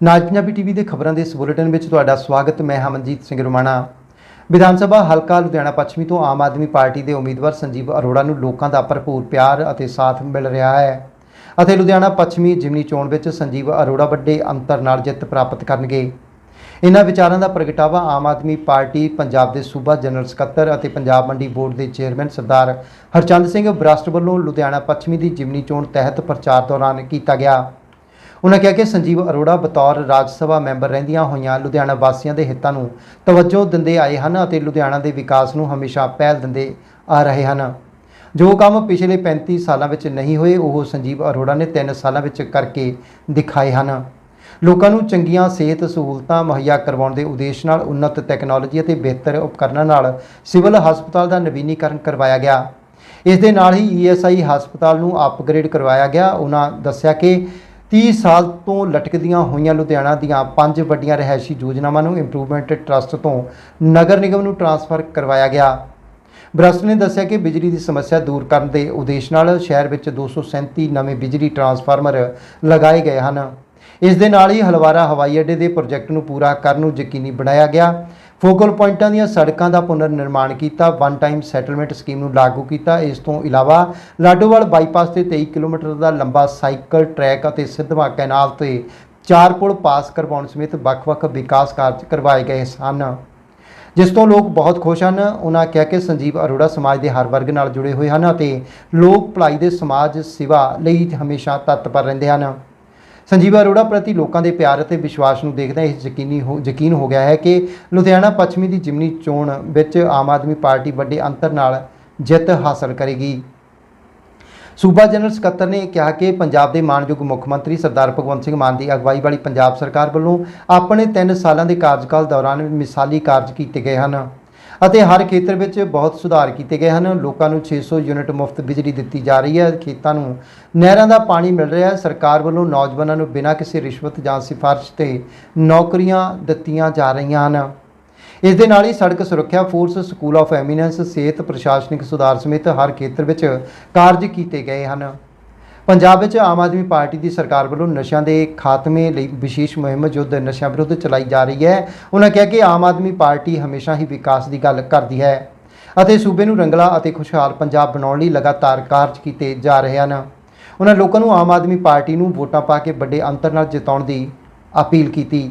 ਨਾਜ Punjabi TV ਦੇ ਖਬਰਾਂ ਦੇ ਇਸ ਬੁਲੇਟਿਨ ਵਿੱਚ ਤੁਹਾਡਾ ਸਵਾਗਤ, ਮੈਂ ਹਮਨਜੀਤ ਸਿੰਘ ਰੁਮਾਣਾ। ਵਿਧਾਨ ਸਭਾ ਹਲਕਾ ਲੁਧਿਆਣਾ ਪੱਛਮੀ ਤੋਂ ਆਮ ਆਦਮੀ ਪਾਰਟੀ ਦੇ ਉਮੀਦਵਾਰ ਸੰਜੀਵ ਅਰੋੜਾ ਨੂੰ ਲੋਕਾਂ ਦਾ ਭਰਪੂਰ ਪਿਆਰ ਅਤੇ ਸਾਥ ਮਿਲ ਰਿਹਾ ਹੈ। ਅਤੇ ਲੁਧਿਆਣਾ ਪੱਛਮੀ ਜਿਮਨੀ ਚੋਣ ਵਿੱਚ ਸੰਜੀਵ ਅਰੋੜਾ ਵੱਡੇ ਅੰਤਰ ਨਾਲ ਜਿੱਤ ਪ੍ਰਾਪਤ ਕਰਨਗੇ। ਇਹਨਾਂ ਵਿਚਾਰਾਂ ਦਾ ਪ੍ਰਗਟਾਵਾ ਆਮ ਆਦਮੀ ਪਾਰਟੀ, ਪੰਜਾਬ ਦੇ ਸੂਬਾ ਜਨਰਲ ਸਕੱਤਰ ਅਤੇ ਪੰਜਾਬ ਮੰਡੀ ਬੋਰਡ ਦੇ ਚੇਅਰਮੈਨ ਸਰਦਾਰ ਹਰਚੰਦ ਸਿੰਘ ਬਰਾਸਟ ਵੱਲੋਂ ਲੁਧਿਆਣਾ ਪੱਛਮੀ ਦੀ ਜਿਮਨੀ ਚੋਣ ਤਹਿਤ ਪ੍ਰਚਾਰ ਦੌਰਾਨ ਕੀਤਾ ਗਿਆ। ਉਹਨਾਂ ਕਿਹਾ ਕਿ ਸੰਜੀਵ ਅਰੋੜਾ ਬਤੌਰ ਰਾਜ ਸਭਾ ਮੈਂਬਰ ਰਹਿੰਦੀਆਂ ਹੋਈਆਂ ਲੁਧਿਆਣਾ ਵਾਸੀਆਂ ਦੇ ਹਿੱਤਾਂ ਨੂੰ ਤਵੱਜੋ ਦਿੰਦੇ ਆਏ ਹਨ ਅਤੇ ਲੁਧਿਆਣਾ ਦੇ ਵਿਕਾਸ ਨੂੰ ਹਮੇਸ਼ਾ ਪਹਿਲ ਦਿੰਦੇ ਆ ਰਹੇ ਹਨ। ਜੋ ਕੰਮ ਪਿਛਲੇ 35 ਸਾਲਾਂ ਵਿੱਚ ਨਹੀਂ ਹੋਏ, ਉਹ ਸੰਜੀਵ ਅਰੋੜਾ ਨੇ 3 ਸਾਲਾਂ ਵਿੱਚ ਕਰਕੇ ਦਿਖਾਏ ਹਨ। ਲੋਕਾਂ ਨੂੰ ਚੰਗੀਆਂ ਸਿਹਤ ਸਹੂਲਤਾਂ ਮੁਹੱਈਆ ਕਰਵਾਉਣ ਦੇ ਉਦੇਸ਼ ਨਾਲ ਉન્નਤ ਟੈਕਨੋਲੋਜੀ ਅਤੇ ਬਿਹਤਰ ਉਪਕਰਨਾਂ ਨਾਲ ਸਿਵਲ ਹਸਪਤਾਲ ਦਾ ਨਵੀਨੀਕਰਨ ਕਰਵਾਇਆ ਗਿਆ। ਇਸ ਦੇ ਨਾਲ ਹੀ ਈਐਸਆਈ ਹਸਪਤਾਲ ਨੂੰ ਅਪਗ੍ਰੇਡ ਕਰਵਾਇਆ ਗਿਆ। ਉਹਨਾਂ ਦੱਸਿਆ ਕਿ 30 ਸਾਲ ਤੋਂ ਲਟਕਦੀਆਂ ਹੋਈਆਂ ਲੁਧਿਆਣਾ ਦੀਆਂ ਪੰਜ ਵੱਡੀਆਂ ਰਹਿائشੀ ਯੋਜਨਾਵਾਂ ਨੂੰ ਇੰਪਰੂਵਮੈਂਟ ਟਰਸਟ ਤੋਂ ਨਗਰ ਨਿਗਮ ਨੂੰ ਟ੍ਰਾਂਸਫਰ ਕਰਵਾਇਆ ਗਿਆ। ਬਰਸਟ ਨੇ ਦੱਸਿਆ ਕਿ ਬਿਜਲੀ ਦੀ ਸਮੱਸਿਆ ਦੂਰ ਕਰਨ ਦੇ ਉਦੇਸ਼ ਨਾਲ ਸ਼ਹਿਰ ਵਿੱਚ 237 ਨਵੇਂ ਬਿਜਲੀ ਟਰਾਂਸਫਾਰਮਰ ਲਗਾਏ ਗਏ ਹਨ। ਇਸ ਦੇ ਨਾਲ ਹੀ ਹਲਵਾਰਾ ਹਵਾਈ ਅੱਡੇ ਦੇ ਪ੍ਰੋਜੈਕਟ ਨੂੰ ਪੂਰਾ ਕਰਨ ਨੂੰ ਯਕੀਨੀ ਬਣਾਇਆ ਗਿਆ। ਫੋਕਲ ਪੁਆਇੰਟਾਂ ਦੀਆਂ ਸੜਕਾਂ ਦਾ ਪੁਨਰ ਨਿਰਮਾਣ ਕੀਤਾ ਵਨ ਟਾਈਮ ਸੈਟਲਮੈਂਟ ਸਕੀਮ ਨੂੰ ਲਾਗੂ ਕੀਤਾ। ਇਸ ਤੋਂ ਇਲਾਵਾ ਲਾਡੋਵਾਲ ਬਾਈਪਾਸ ਤੇ 23 ਕਿਲੋਮੀਟਰ ਦਾ ਲੰਬਾ ਸਾਈਕਲ, ਟਰੈਕ ਅਤੇ ਸਿੱਧਵਾਂ ਕੈਨਾਲ ਤੇ ਚਾਰ ਪੁਲ ਪਾਸ ਕਰਵਾਉਣ ਸਮੇਤ ਵੱਖ-ਵੱਖ ਵਿਕਾਸ ਕਾਰਜ ਕਰਵਾਏ ਗਏ ਸਨ। ਜਿਸ ਤੋਂ ਲੋਕ ਬਹੁਤ ਖੁਸ਼ ਹਨ। ਉਹਨਾਂ ਕਿਹਾ ਕਿ ਸੰਜੀਵ ਅਰੋੜਾ ਸਮਾਜ ਦੇ ਹਰ ਵਰਗ ਨਾਲ ਜੁੜੇ ਹੋਏ ਹਨ ਅਤੇ ਲੋਕ ਭਲਾਈ ਦੇ ਸਮਾਜ ਸੇਵਾ ਲਈ ਹਮੇਸ਼ਾ ਤਤਪਰ ਰਹਿੰਦੇ ਹਨ। ਸੰਜੀਵ ਅਰੋੜਾ ਪ੍ਰਤੀ ਲੋਕਾਂ ਦੇ ਪਿਆਰ ਅਤੇ ਵਿਸ਼ਵਾਸ ਨੂੰ ਦੇਖਦਿਆਂ ਇਹ ਯਕੀਨੀ ਹੋ ਯਕੀਨ ਹੋ ਗਿਆ ਹੈ ਕਿ ਲੁਧਿਆਣਾ ਪੱਛਮੀ ਦੀ ਜਿਮਨੀ ਚੋਣ ਵਿੱਚ ਆਮ ਆਦਮੀ ਪਾਰਟੀ ਵੱਡੇ ਅੰਤਰ ਨਾਲ ਜਿੱਤ ਹਾਸਲ ਕਰੇਗੀ। ਸੂਬਾ ਜਨਰਲ ਸਕੱਤਰ ਨੇ ਕਿਹਾ ਕਿ ਪੰਜਾਬ ਦੇ ਮਾਨਯੋਗ ਮੁੱਖ ਮੰਤਰੀ ਸਰਦਾਰ ਭਗਵੰਤ ਸਿੰਘ ਮਾਨ ਦੀ ਅਗਵਾਈ ਵਾਲੀ ਪੰਜਾਬ ਸਰਕਾਰ ਵੱਲੋਂ ਆਪਣੇ 3 ਸਾਲਾਂ ਦੇ ਕਾਰਜਕਾਲ ਦੌਰਾਨ ਮਿਸਾਲੀ ਕਾਰਜ ਕੀਤੇ ਗਏ ਹਨ। ਅਤੇ ਹਰ ਖੇਤਰ ਵਿੱਚ ਬਹੁਤ ਸੁਧਾਰ ਕੀਤੇ ਗਏ ਹਨ। ਲੋਕਾਂ ਨੂੰ 600 ਯੂਨਿਟ ਮੁਫਤ ਬਿਜਲੀ ਦਿੱਤੀ ਜਾ ਰਹੀ ਹੈ। ਖੇਤਾਂ ਨੂੰ, ਨਹਿਰਾਂ ਦਾ ਪਾਣੀ ਮਿਲ ਰਿਹਾ ਹੈ। ਸਰਕਾਰ ਵੱਲੋਂ ਨੌਜਵਾਨਾਂ ਨੂੰ ਬਿਨਾਂ ਕਿਸੇ ਰਿਸ਼ਵਤ ਜਾਂ ਸਿਫਾਰਿਸ਼ ਤੇ ਨੌਕਰੀਆਂ ਦਿੱਤੀਆਂ ਜਾ ਰਹੀਆਂ ਹਨ। ਇਸ ਦੇ ਨਾਲ ਹੀ ਸੜਕ ਸੁਰੱਖਿਆ ਫੋਰਸ, ਸਕੂਲ ਆਫ ਐਮੀਨੈਂਸ, ਸਿਹਤ, ਪ੍ਰਸ਼ਾਸਨਿਕ ਸੁਧਾਰ ਸਮੇਤ ਹਰ ਖੇਤਰ ਵਿੱਚ ਕਾਰਜ ਕੀਤੇ ਗਏ ਹਨ। ਪੰਜਾਬ ਵਿੱਚ ਆਮ ਆਦਮੀ ਪਾਰਟੀ ਦੀ ਸਰਕਾਰ ਵੱਲੋਂ ਨਸ਼ਿਆਂ ਦੇ ਖਾਤਮੇ ਲਈ ਵਿਸ਼ੇਸ਼ ਮੁਹਿੰਮ ਯੁੱਧ ਨਸ਼ਿਆਂ ਵਿਰੁੱਧ ਚਲਾਈ ਜਾ ਰਹੀ ਹੈ, ਉਹਨਾਂ ਕਿਹਾ ਕਿ ਆਮ ਆਦਮੀ ਪਾਰਟੀ ਹਮੇਸ਼ਾ ਹੀ ਵਿਕਾਸ ਦੀ ਗੱਲ ਕਰਦੀ ਹੈ ਅਤੇ ਸੂਬੇ ਨੂੰ ਰੰਗਲਾ ਅਤੇ ਖੁਸ਼ਹਾਲ ਪੰਜਾਬ ਬਣਾਉਣ ਲਈ ਲਗਾਤਾਰ ਕਾਰਜ ਕੀਤੇ ਜਾ ਰਹੇ ਹਨ। ਉਹਨਾਂ ਲੋਕਾਂ ਨੂੰ ਆਮ ਆਦਮੀ ਪਾਰਟੀ ਨੂੰ ਵੋਟਾਂ ਪਾ ਕੇ ਵੱਡੇ ਅੰਤਰ ਨਾਲ ਜਿਤਾਉਣ ਦੀ ਅਪੀਲ ਕੀਤੀ।